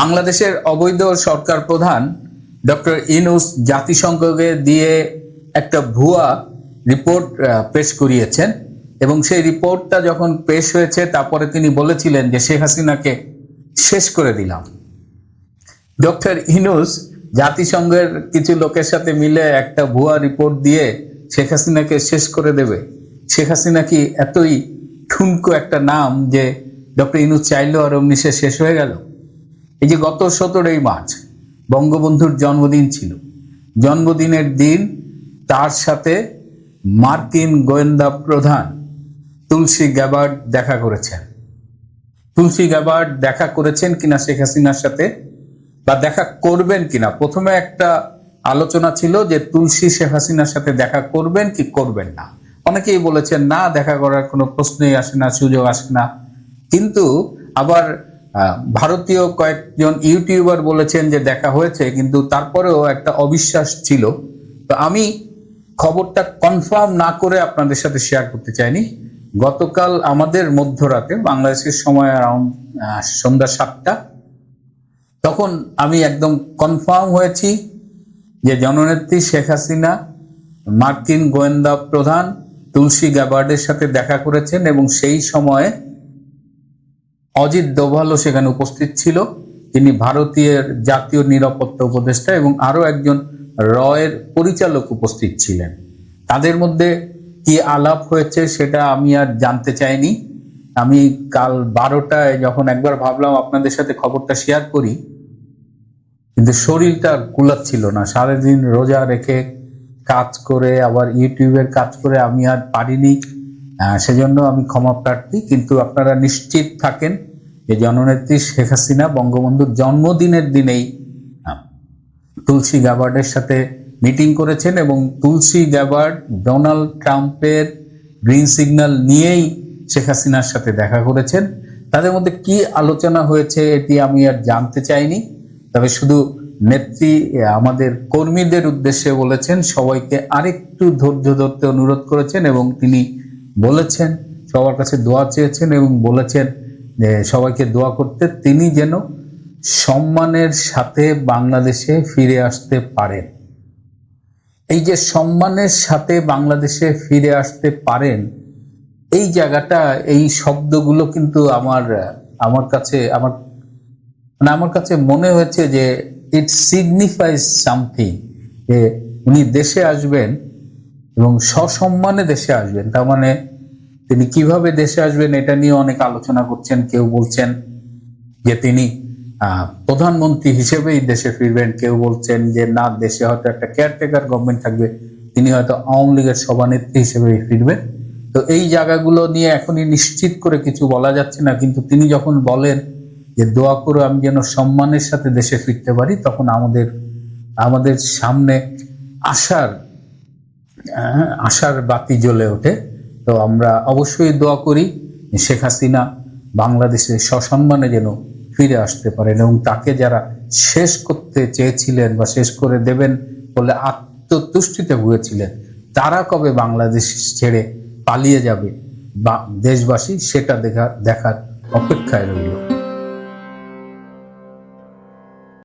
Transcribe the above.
বাংলাদেশের অবৈধ সরকার প্রধান ডক্টর ইনুস জাতিসংঘকে দিয়ে একটা ভুয়া রিপোর্ট পেশ করিয়েছেন এবং সেই রিপোর্টটা যখন পেশ হয়েছে, তারপরে তিনি বলেছিলেন যে শেখ হাসিনাকে শেষ করে দিলাম। ডক্টর ইনুস জাতিসংঘের কিছু লোকের সাথে মিলে একটা ভুয়া রিপোর্ট দিয়ে শেখ হাসিনাকে শেষ করে দেবে। শেখ হাসিনা কি এতই ঠুনকো একটা নাম যে ডক্টর ইনুস চাইলেও আর অমনি সে শেষ হয়ে গেল? এই যে গত সতেরোই মার্চ বঙ্গবন্ধুর জন্মদিন ছিল, জন্মদিনের দিন তার সাথে মার্কিন গোয়েন্দা প্রধান তুলসী গ্যাবার্ড দেখা করেছেন। তুলসী গ্যাবার্ড দেখা করেছেন কিনা শেখ হাসিনার সাথে বা দেখা করবেন কিনা? প্রথমে একটা আলোচনা ছিল যে তুলসী শেখ হাসিনার সাথে দেখা করবেন কি করবেন না। অনেকেই বলেছেন, না, দেখা করার কোনো প্রশ্নই আসে না, সুযোগ আসে না। কিন্তু আবার ভারতীয় কয়েকজন ইউটিউবার বলেছেন যে দেখা হয়েছে, কিন্তু তারপরেও একটা অবিশ্বাস ছিল। তো আমি খবরটা কনফার্ম না করে আপনাদের সাথে শেয়ার করতে চাইনি। গতকাল আমাদের মধ্যরাতে, বাংলাদেশের সময় অ্যারাউন্ড সন্ধ্যা সাতটা, তখন আমি একদম কনফার্ম হয়েছি যে জননেত্রী শেখ হাসিনা, মার্কিন গোয়েন্দা প্রধান তুলসী গ্যাবার্ডের সাথে দেখা করেছেন এবং সেই সময়ে অজিত দোভালও সেখানে উপস্থিত ছিল। তিনি ভারতীয় জাতীয় নিরাপত্তা উপদেষ্টা এবং আরও একজন রয়ের পরিচালক উপস্থিত ছিলেন। তাদের মধ্যে কি আলাপ হয়েছে সেটা আমি আর জানতে চাইনি। আমি কাল বারোটায় যখন একবার ভাবলাম আপনাদের সাথে খবরটা শেয়ার করি, কিন্তু শরীরটা কুলাচ্ছিল না। সারাদিন রোজা রেখে কাজ করে, আবার ইউটিউবের কাজ করে আমি আর পারিনি। সেজন্য আমি ক্ষমা প্রার্থী, কিন্তু আপনারা নিশ্চিত থাকেন যে জননেত্রী শেখ হাসিনা বঙ্গবন্ধুর জন্মদিনের দিনেই তুলসী গ্যাবার্ডের সাথে মিটিং করেছেন এবং তুলসী গ্যাবার্ড ডোনাল্ড ট্রাম্পের গ্রিন সিগন্যাল নিয়েই শেখ হাসিনার সাথে দেখা করেছেন। তাদের মধ্যে কি আলোচনা হয়েছে এটি আমি আর জানতে চাইনি, তবে শুধু নেত্রী, আমাদের কর্মীদের উদ্দেশ্যে বলেছেন, সবাইকে আরেকটু ধৈর্য ধরতে অনুরোধ করেছেন এবং তিনি বলেছেন, সবার কাছে দোয়া চেয়েছেন এবং বলেছেন যে সবাইকে দোয়া করতে তিনি যেন সম্মানের সাথে বাংলাদেশে ফিরে আসতে পারেন। এই যে সম্মানের সাথে বাংলাদেশে ফিরে আসতে পারেন, এই জায়গাটা, এই শব্দগুলো কিন্তু আমার আমার কাছে, আমার মানে আমার কাছে মনে হয়েছে যে ইট সিগনিফাইজ সামথিং যে উনি দেশে আসবেন এবং সসম্মানে দেশে আসবেন। তার মানে তিনি কীভাবে দেশে আসবেন এটা নিয়ে অনেক আলোচনা করছেন কেউ বলছেন যে তিনি প্রধানমন্ত্রী হিসেবেই দেশে ফিরবেন। কেউ বলছেন যে না দেশে হয়তো একটা কেয়ারটেকার গভর্নমেন্ট থাকবে। তিনি হয়তো আওয়ামী লীগের সভানেত্রী হিসেবেই ফিরবেন। তো এই জায়গাগুলো নিয়ে এখনই নিশ্চিত করে কিছু বলা যাচ্ছে না কিন্তু তিনি যখন বলেন যে দোয়া করে আমি যেন সম্মানের সাথে দেশে ফিরতে পারি তখন আমাদের আমাদের সামনে আহ, আশার বাতি জ্বলে ওঠে। তো আমরা অবশ্যই দোয়া করি শেখ হাসিনা বাংলাদেশে সসম্মানে যেন ফিরে আসতে পারেন এবং তাকে যারা শেষ করতে চেয়েছিলেন বা শেষ করে দেবেন বলে আত্মতুষ্টিতে ভুগেছিলেন, তারা কবে বাংলাদেশ ছেড়ে পালিয়ে যাবে বা দেশবাসী সেটা দেখা দেখার অপেক্ষায় রইল।